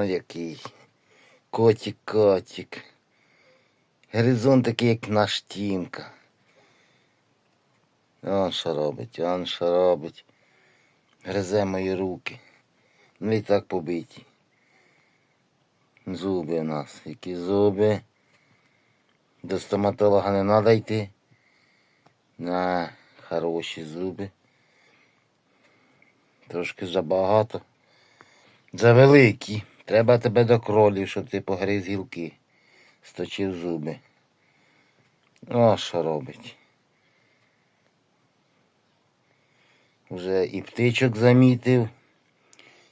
О, який. Котик, котик. Горизонт такий, як наш тімка. Он що робить, он що робить. Гризе мої руки. Ну і так побиті. Зуби у нас. Які зуби. До стоматолога не треба йти. На хороші зуби. Трошки забагато. Завеликі. Треба тебе до кролів, щоб ти погриз гілки. Сточив зуби. О, що робить. Вже і птичок замітив,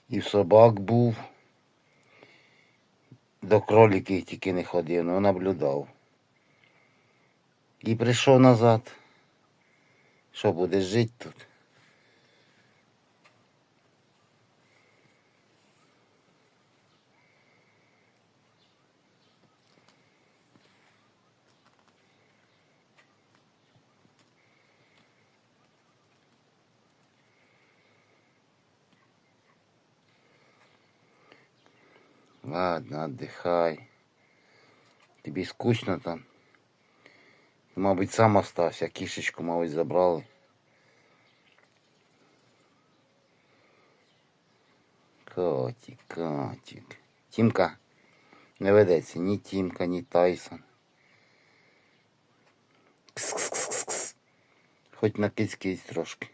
і собак був. До кроликів тільки не ходив, але наблюдав. І прийшов назад. Що будеш жити тут? Ладно, отдыхай. Тобі скучно там. Мабуть, сам остався, кішечку, мабуть, забрали. Котик, котик. Тімка не ведеться ні Тімка, ні Тайсон. Кс-кс-кс-кс. Хоч на киць трошки.